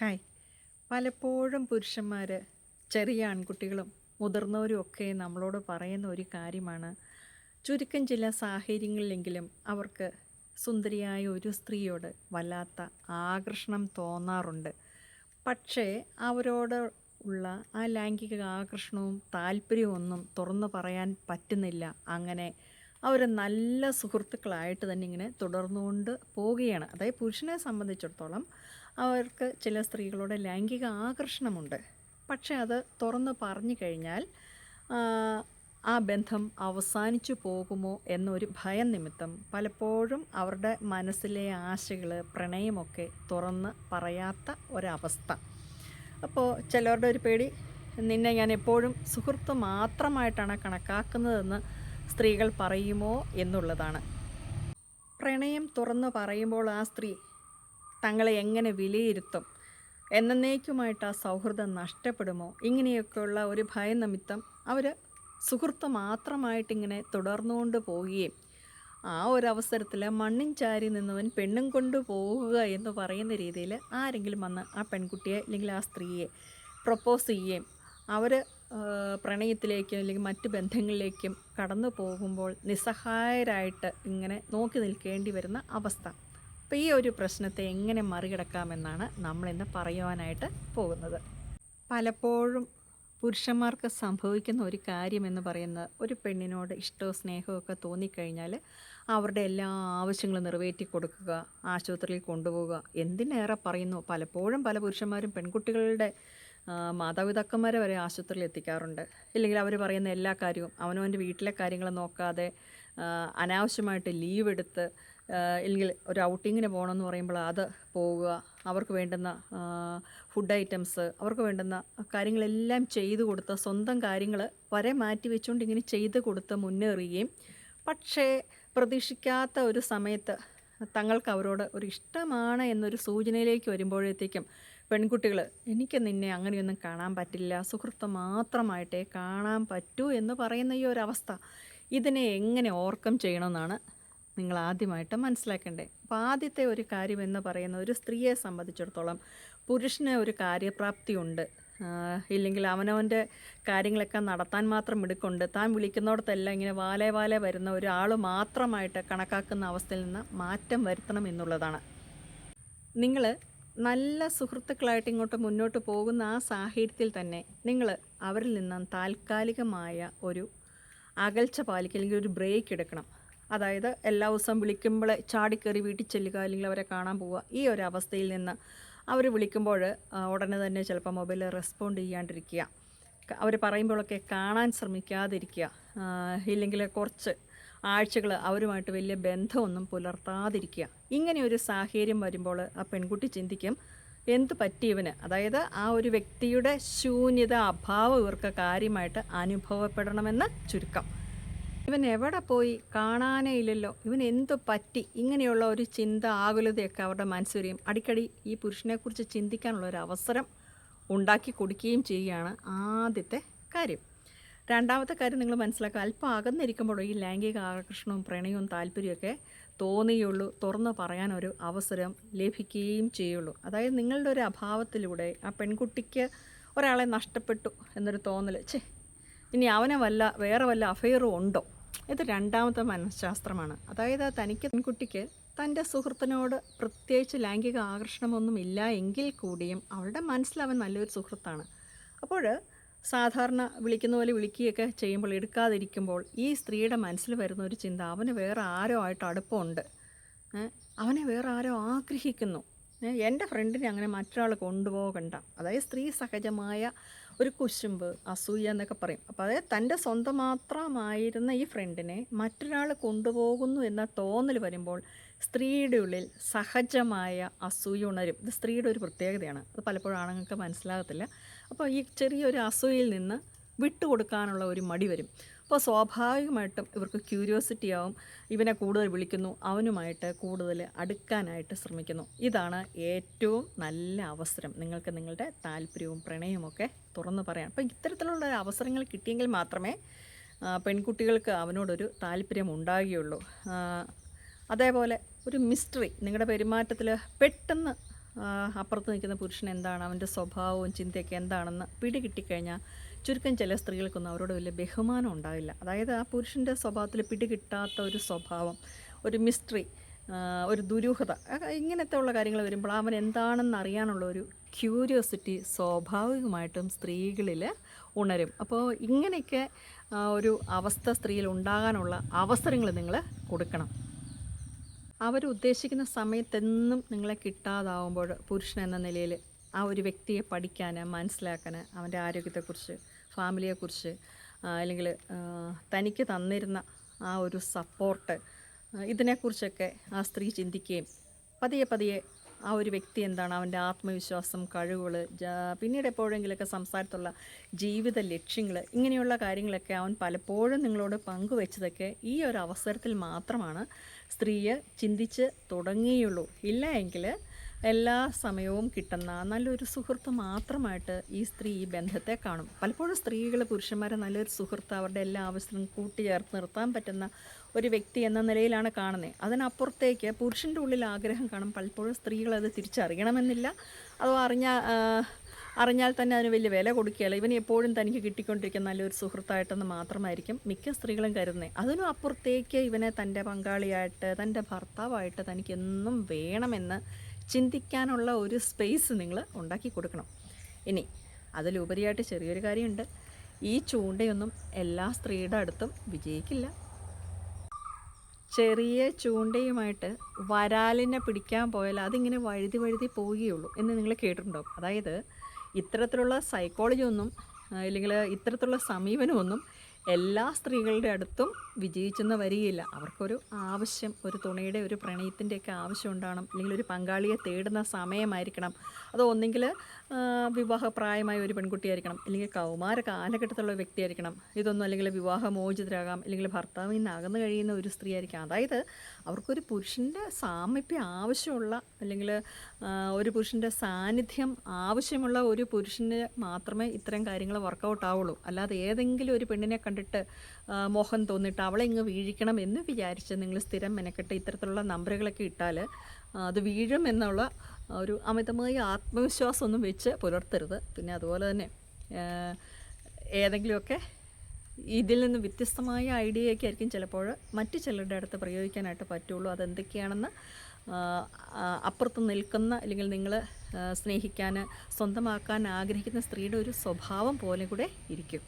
Hi. പലപ്പോഴും പുരുഷന്മാർ ചെറിയ ആൺകുട്ടികളും മുതിർന്നവരും ഒക്കെ നമ്മളോട് പറയുന്ന ഒരു കാര്യമാണ്. ചുരുക്കം ചില സാഹചര്യങ്ങളിലെങ്കിലും അവർക്ക് സുന്ദരിയായ ഒരു സ്ത്രീയോട് വല്ലാത്ത ആകർഷണം തോന്നാറുണ്ട്. പക്ഷേ അവരോട് ഉള്ള ആ ലൈംഗിക ആകർഷണവും താല്പര്യവും ഒന്നും തുറന്നു പറയാൻ പറ്റുന്നില്ല. അങ്ങനെ അവർ നല്ല സുഹൃത്തുക്കളായിട്ട് തന്നെ ഇങ്ങനെ തുടർന്നുകൊണ്ട് പോവുകയാണ്. അതായത് പുരുഷനെ സംബന്ധിച്ചിടത്തോളം അവർക്ക് ചില സ്ത്രീകളോട് ലൈംഗിക ആകർഷണമുണ്ട്. പക്ഷേ അത് തുറന്ന് പറഞ്ഞു കഴിഞ്ഞാൽ ആ, ബന്ധം അവസാനിച്ചു പോകുമോ എന്നൊരു ഭയം നിമിത്തം പലപ്പോഴും അവരുടെ മനസ്സിലെ ആശകൾ പ്രണയമൊക്കെ തുറന്ന് പറയാത്ത ഒരവസ്ഥ. അപ്പോൾ ചിലവരുടെ ഒരു പേടി നിന്നെ ഞാൻ എപ്പോഴും സുഹൃത്ത് മാത്രമായിട്ടാണ് കണക്കാക്കുന്നതെന്ന് സ്ത്രീകൾ പറയുമോ എന്നുള്ളതാണ്. പ്രണയം തുറന്നു പറയുമ്പോൾ ആ സ്ത്രീ തങ്ങളെ എങ്ങനെ വിലയിരുത്തും? എന്നേക്കുമായിട്ട് ആ സൗഹൃദം നഷ്ടപ്പെടുമോ? ഇങ്ങനെയൊക്കെയുള്ള ഒരു ഭയം നിമിത്തം അവർ സുഹൃത്ത് മാത്രമായിട്ടിങ്ങനെ തുടർന്നുകൊണ്ട് പോവുകയും ആ ഒരു അവസരത്തിൽ മണ്ണും ചാരി നിന്നവൻ പെണ്ണും കൊണ്ട് പോവുക എന്ന് പറയുന്ന രീതിയിൽ ആരെങ്കിലും വന്ന് ആ പെൺകുട്ടിയെ അല്ലെങ്കിൽ ആ സ്ത്രീയെ പ്രപ്പോസ് ചെയ്യുകയും അവർ പ്രണയത്തിലേക്കും അല്ലെങ്കിൽ മറ്റ് ബന്ധങ്ങളിലേക്കും കടന്നു പോകുമ്പോൾ നിസ്സഹായരായിട്ട് ഇങ്ങനെ നോക്കി നിൽക്കേണ്ടി വരുന്ന അവസ്ഥ. അപ്പോൾ ഈ ഒരു പ്രശ്നത്തെ എങ്ങനെ മറികടക്കാമെന്നാണ് നമ്മളിന്ന് പറയുവാനായിട്ട് പോകുന്നത്. പലപ്പോഴും പുരുഷന്മാർക്ക് സംഭവിക്കുന്ന ഒരു കാര്യമെന്ന് പറയുന്നത് ഒരു പെണ്ണിനോട് ഇഷ്ടവും സ്നേഹമൊക്കെ തോന്നിക്കഴിഞ്ഞാൽ അവരുടെ എല്ലാ ആവശ്യങ്ങളും നിറവേറ്റി കൊടുക്കുക ആശുപത്രിയിൽ കൊണ്ടുപോവുക എന്തിനേറെ പറയുന്നു. പലപ്പോഴും പല പുരുഷന്മാരും പെൺകുട്ടികളുടെ മാതാപിതാക്കന്മാരെ വരെ ആശുപത്രിയിൽ എത്തിക്കാറുണ്ട്. ഇല്ലെങ്കിൽ അവർ പറയുന്ന എല്ലാ കാര്യവും അവനവന്റെ വീട്ടിലെ കാര്യങ്ങൾ നോക്കാതെ അനാവശ്യമായിട്ട് ലീവ് എടുത്ത് ഇല്ലെങ്കിൽ ഒരു ഔട്ടിങ്ങിന് പോകണമെന്ന് പറയുമ്പോൾ അത് പോവുക അവർക്ക് വേണ്ടുന്ന ഫുഡ് ഐറ്റംസ് അവർക്ക് വേണ്ടുന്ന കാര്യങ്ങളെല്ലാം ചെയ്തു കൊടുത്ത് സ്വന്തം കാര്യങ്ങൾ വരെ മാറ്റി വെച്ചുകൊണ്ട് ഇങ്ങനെ ചെയ്ത് കൊടുത്ത് മുന്നേറുകയും പക്ഷേ പ്രതീക്ഷിക്കാത്ത ഒരു സമയത്ത് തങ്ങൾക്ക് അവരോട് ഒരു ഇഷ്ടമാണ് എന്നൊരു സൂചനയിലേക്ക് വരുമ്പോഴത്തേക്കും പെൺകുട്ടികൾ എനിക്ക് നിന്നെ അങ്ങനെയൊന്നും കാണാൻ പറ്റില്ല. സുഹൃത്ത് മാത്രമായിട്ടേ കാണാൻ പറ്റൂ എന്ന് പറയുന്ന ഈ ഒരു അവസ്ഥ ഇതിനെ എങ്ങനെ ഓർക്കം ചെയ്യണമെന്നാണ് നിങ്ങൾ ആദ്യമായിട്ട് മനസ്സിലാക്കേണ്ടത്. അപ്പോൾ ആദ്യത്തെ ഒരു കാര്യം എന്ന് പറയുന്ന ഒരു സ്ത്രീയെ സംബന്ധിച്ചിടത്തോളം പുരുഷന് ഒരു കാര്യപ്രാപ്തി ഉണ്ട് ഇല്ലെങ്കിൽ അവനവന്റെ കാര്യങ്ങളൊക്കെ നടത്താൻ മാത്രം മിടുക്കുണ്ട്. താൻ വിളിക്കുന്നിടത്തെല്ലാം ഇങ്ങനെ വാലെ വാലെ വരുന്ന ഒരാൾ മാത്രമായിട്ട് കണക്കാക്കുന്ന അവസ്ഥയിൽ നിന്ന് മാറ്റം വരുത്തണം എന്നുള്ളതാണ്. നിങ്ങൾ നല്ല സുഹൃത്തുക്കളായിട്ട് ഇങ്ങോട്ട് മുന്നോട്ട് പോകുന്ന ആ സാഹചര്യത്തിൽ തന്നെ നിങ്ങൾ അവരിൽ നിന്നും താൽക്കാലികമായ ഒരു അകൽച്ച പാലിക്കുക അല്ലെങ്കിൽ ഒരു ബ്രേക്ക് എടുക്കണം. അതായത് എല്ലാ ദിവസവും വിളിക്കുമ്പോൾ ചാടിക്കയറി വീട്ടിൽ ചെല്ലുക അല്ലെങ്കിൽ അവരെ കാണാൻ പോവുക. ഈ ഒരു അവസ്ഥയിൽ നിന്ന് അവർ വിളിക്കുമ്പോൾ ഉടനെ തന്നെ ചിലപ്പോൾ മൊബൈലിൽ റെസ്പോണ്ട് ചെയ്യാണ്ടിരിക്കുക. അവർ പറയുമ്പോഴൊക്കെ കാണാൻ ശ്രമിക്കാതിരിക്കുക. ഇല്ലെങ്കിൽ കുറച്ച് ആഴ്ചകൾ അവരുമായിട്ട് വലിയ ബന്ധമൊന്നും പുലർത്താതിരിക്കുക. ഇങ്ങനെ ഒരു സാഹചര്യം വരുമ്പോൾ ആ പെൺകുട്ടി ചിന്തിക്കും എന്ത് പറ്റിയവന് അതായത് ആ ഒരു വ്യക്തിയുടെ ശൂന്യത അഭാവം ഇവർക്ക് കാര്യമായിട്ട് അനുഭവപ്പെടണമെന്ന് ചുരുക്കം. ഇവൻ എവിടെ പോയി കാണാനേ ഇല്ലല്ലോ. ഇവൻ എന്തു പറ്റി? ഇങ്ങനെയുള്ള ഒരു ചിന്ത ആകുലതയൊക്കെ അവരുടെ മനസ്സിൽ വരികയും അടിക്കടി ഈ പുരുഷനെക്കുറിച്ച് ചിന്തിക്കാനുള്ള ഒരു അവസരം ഉണ്ടാക്കി കൊടുക്കുകയും ചെയ്യുകയാണ് ആദ്യത്തെ കാര്യം. രണ്ടാമത്തെ കാര്യം നിങ്ങൾ മനസ്സിലാക്കുക. അല്പം അകന്നിരിക്കുമ്പോഴോ ഈ ലൈംഗിക ആകർഷണവും പ്രണയവും താല്പര്യമൊക്കെ തോന്നുകയുള്ളൂ തുറന്ന് പറയാനൊരു അവസരം ലഭിക്കുകയും ചെയ്യുള്ളൂ. അതായത് നിങ്ങളുടെ ഒരു അഭാവത്തിലൂടെ ആ പെൺകുട്ടിക്ക് ഒരാളെ നഷ്ടപ്പെട്ടു എന്നൊരു തോന്നൽ ചേ ഇനി അവനെ വല്ല വേറെ വല്ല അഫെയറും ഉണ്ടോ? ഇത് രണ്ടാമത്തെ മനഃശാസ്ത്രമാണ്. അതായത് തനിക്ക് പെൺകുട്ടിക്ക് തന്റെ സുഹൃത്തിനോട് പ്രത്യേകിച്ച് ലൈംഗിക ആകർഷണമൊന്നും ഇല്ല എങ്കിൽ കൂടിയും അവളുടെ മനസ്സിലവൻ നല്ലൊരു സുഹൃത്താണ്. അപ്പോൾ സാധാരണ വിളിക്കുന്ന പോലെ വിളിക്കുകയൊക്കെ ചെയ്യുമ്പോൾ എടുക്കാതിരിക്കുമ്പോൾ ഈ സ്ത്രീയുടെ മനസ്സിൽ വരുന്ന ഒരു ചിന്ത അവന് വേറെ ആരോ ആയിട്ട് അടുപ്പമുണ്ട്. അവനെ വേറെ ആരോ ആഗ്രഹിക്കുന്നു. എന്റെ ഫ്രണ്ടിനെ അങ്ങനെ മറ്റൊരാൾ കൊണ്ടുപോകണ്ട. അതായത് സ്ത്രീ സഹജമായ ഒരു കുശുമ്പ് അസൂയ എന്നൊക്കെ പറയും. അപ്പോൾ അതായത് തന്റെ സ്വന്തം മാത്രമായിരുന്ന ഈ ഫ്രണ്ടിനെ മറ്റൊരാൾ കൊണ്ടുപോകുന്നു എന്ന തോന്നൽ വരുമ്പോൾ സ്ത്രീയുടെ ഉള്ളിൽ സഹജമായ അസൂയ ഉണരും. ഇത് സ്ത്രീയുടെ ഒരു പ്രത്യേകതയാണ്. അത് പലപ്പോഴും ആണുങ്ങൾക്ക് മനസ്സിലാകത്തില്ല. അപ്പോൾ ഈ ചെറിയൊരു അസൂയയിൽ നിന്ന് വിട്ടുകൊടുക്കാനുള്ള ഒരു മടി വരും. അപ്പോൾ സ്വാഭാവികമായിട്ടും ഇവർക്ക് ക്യൂരിയോസിറ്റി ആവും. ഇവനെ കൂടുതൽ വിളിക്കുന്നു അവനുമായിട്ട് കൂടുതൽ അടുക്കാനായിട്ട് ശ്രമിക്കുന്നു. ഇതാണ് ഏറ്റവും നല്ല അവസരം. നിങ്ങൾക്ക് നിങ്ങളുടെ താല്പര്യവും പ്രണയവുമൊക്കെ തുറന്നു പറയാം. അപ്പോൾ ഇത്തരത്തിലുള്ള അവസരങ്ങൾ കിട്ടിയെങ്കിൽ മാത്രമേ പെൺകുട്ടികൾക്ക് അവനോടൊരു താല്പര്യം ഉണ്ടാകുകയുള്ളൂ. അതേപോലെ ഒരു മിസ്റ്ററി നിങ്ങളുടെ പെരുമാറ്റത്തിൽ പെട്ടെന്ന് അപ്പുറത്ത് നിൽക്കുന്ന പുരുഷൻ എന്താണ്? അവന്റെ സ്വഭാവവും ചിന്തയൊക്കെ എന്താണെന്ന് പിടി കിട്ടിക്കഴിഞ്ഞാൽ ചുരുക്കം ചില സ്ത്രീകൾക്കൊന്നും അവരോട് വലിയ ബഹുമാനം ഉണ്ടാവില്ല. അതായത് ആ പുരുഷന്റെ സ്വഭാവത്തിൽ പിടികിട്ടാത്ത ഒരു സ്വഭാവം ഒരു മിസ്റ്ററി ഒരു ദുരൂഹത ഇങ്ങനത്തെ ഉള്ള കാര്യങ്ങൾ വരുമ്പോൾ അവൻ എന്താണെന്ന് അറിയാനുള്ള ഒരു ക്യൂരിയോസിറ്റി സ്വാഭാവികമായിട്ടും സ്ത്രീകളിൽ ഉണരും. അപ്പോൾ ഇങ്ങനെയൊക്കെ ഒരു അവസ്ഥ സ്ത്രീയിൽ ഉണ്ടാകാനുള്ള അവസരങ്ങൾ നിങ്ങൾ കൊടുക്കണം. അവരുദ്ദേശിക്കുന്ന സമയത്തെന്നും നിങ്ങളെ കിട്ടാതാവുമ്പോൾ പുരുഷൻ എന്ന നിലയിൽ ആ ഒരു വ്യക്തിയെ പഠിക്കാൻ മനസ്സിലാക്കാൻ അവന്റെ ആരോഗ്യത്തെക്കുറിച്ച് ഫാമിലിയെക്കുറിച്ച് അല്ലെങ്കിൽ തനിക്ക് തന്നിരുന്ന ആ ഒരു സപ്പോർട്ട് ഇതിനെക്കുറിച്ചൊക്കെ ആ സ്ത്രീ ചിന്തിക്കുകയും പതിയെ പതിയെ ആ ഒരു വ്യക്തി എന്താണ് അവന്റെ ആത്മവിശ്വാസം കഴിവുകൾ പിന്നീട് എപ്പോഴെങ്കിലുമൊക്കെ സംസാരത്തുള്ള ജീവിത ലക്ഷ്യങ്ങൾ ഇങ്ങനെയുള്ള കാര്യങ്ങളൊക്കെ അവൻ പലപ്പോഴും നിങ്ങളോട് പങ്കുവെച്ചതൊക്കെ ഈ ഒരു അവസരത്തിൽ മാത്രമാണ് സ്ത്രീയെ ചിന്തിച്ച് തുടങ്ങിയുള്ളൂ. ഇല്ല എങ്കിൽ എല്ലാ സമയവും കിട്ടുന്ന നല്ലൊരു സുഹൃത്ത് മാത്രമായിട്ട് ഈ സ്ത്രീ ഈ ബന്ധത്തെ കാണും. പലപ്പോഴും സ്ത്രീകൾ പുരുഷന്മാരെ നല്ലൊരു സുഹൃത്ത് അവരുടെ എല്ലാ ആവശ്യത്തിനും കൂട്ടിച്ചേർത്ത് നിർത്താൻ പറ്റുന്ന ഒരു വ്യക്തി എന്ന നിലയിലാണ് കാണുന്നത് അതിനപ്പുറത്തേക്ക് പുരുഷന്റെ ഉള്ളിൽ ആഗ്രഹം കാണും. പലപ്പോഴും സ്ത്രീകളത് തിരിച്ചറിയണമെന്നില്ല. അതോ അറിഞ്ഞാൽ അറിഞ്ഞാൽ തന്നെ അതിന് വലിയ വില കൊടുക്കുകയില്ല. ഇവൻ എപ്പോഴും തനിക്ക് കിട്ടിക്കൊണ്ടിരിക്കുന്ന നല്ലൊരു സുഹൃത്തായിട്ടെന്ന് മാത്രമായിരിക്കും മിക്ക സ്ത്രീകളും കരുതുന്നത് അതിനും അപ്പുറത്തേക്ക് ഇവനെ തന്റെ പങ്കാളിയായിട്ട് തന്റെ ഭർത്താവായിട്ട് തനിക്ക് എന്നും വേണമെന്ന് ചിന്തിക്കാനുള്ള ഒരു സ്പേസ് നിങ്ങൾ ഉണ്ടാക്കി കൊടുക്കണം. ഇനി അതിലുപരിയായിട്ട് ചെറിയൊരു കാര്യമുണ്ട്. ഈ ചൂണ്ടയൊന്നും എല്ലാ സ്ത്രീയുടെ അടുത്തും വിജയിക്കില്ല. ചെറിയ ചൂണ്ടയുമായിട്ട് വരാലിനെ പിടിക്കാൻ പോയാൽ അതിങ്ങനെ വഴുതി വഴുതി പോവുകയുള്ളൂ എന്ന് നിങ്ങൾ കേട്ടിട്ടുണ്ടാവും അതായത് ഇത്തരത്തിലുള്ള സൈക്കോളജി ഒന്നും അല്ലെങ്കിൽ ഇത്തരത്തിലുള്ള സമീപനമൊന്നും എല്ലാ സ്ത്രീകളുടെ അടുത്തും വിജയിച്ചെന്ന് വരികയില്ല. അവർക്കൊരു ആവശ്യം ഒരു തുണയുടെ ഒരു പ്രണയത്തിന്റെയൊക്കെ ആവശ്യം ഉണ്ടാകണം. അല്ലെങ്കിൽ ഒരു പങ്കാളിയെ തേടുന്ന സമയമായിരിക്കണം. അത് ഒന്നെങ്കിൽ വിവാഹപ്രായമായ ഒരു പെൺകുട്ടിയായിരിക്കണം. അല്ലെങ്കിൽ കൗമാര കാലഘട്ടത്തിലുള്ള വ്യക്തിയായിരിക്കണം. ഇതൊന്നും അല്ലെങ്കിൽ വിവാഹമോചിതരാകാം. അല്ലെങ്കിൽ ഭർത്താവിൽ നിന്ന് അകന്നു കഴിയുന്ന ഒരു സ്ത്രീ ആയിരിക്കാം അതായത് അവർക്കൊരു പുരുഷന്റെ സാമീപ്യം ആവശ്യമുള്ള അല്ലെങ്കിൽ ഒരു പുരുഷന്റെ സാന്നിധ്യം ആവശ്യമുള്ള ഒരു പുരുഷന് മാത്രമേ ഇത്തരം കാര്യങ്ങൾ വർക്കൗട്ട് ആവുള്ളൂ. അല്ലാതെ ഏതെങ്കിലും ഒരു പെണ്ണിനെ കണ്ടിട്ട് മോഹം തോന്നിയിട്ട് അവളെ ഇങ്ങ് വീഴിക്കണം എന്ന് വിചാരിച്ച് നിങ്ങൾ സ്ഥിരം മെനക്കെട്ട് ഇത്തരത്തിലുള്ള നമ്പറുകളൊക്കെ ഇട്ടാൽ അത് വീഴും എന്നുള്ള ഒരു അമിതമായ ആത്മവിശ്വാസമൊന്നും വെച്ച് പുലർത്തരുത്. പിന്നെ അതുപോലെ തന്നെ ഏതെങ്കിലുമൊക്കെ ഇതിൽ നിന്ന് വ്യത്യസ്തമായ ഐഡിയയൊക്കെ ആയിരിക്കും ചിലപ്പോൾ മറ്റു ചിലരുടെ അടുത്ത് പ്രയോഗിക്കാനായിട്ട് പറ്റുള്ളൂ. അതെന്തൊക്കെയാണെന്ന് അപ്പുറത്ത് നിൽക്കുന്ന അല്ലെങ്കിൽ നിങ്ങൾ സ്നേഹിക്കാൻ സ്വന്തമാക്കാൻ ആഗ്രഹിക്കുന്ന സ്ത്രീയുടെ ഒരു സ്വഭാവം പോലെ കൂടെ ഇരിക്കും.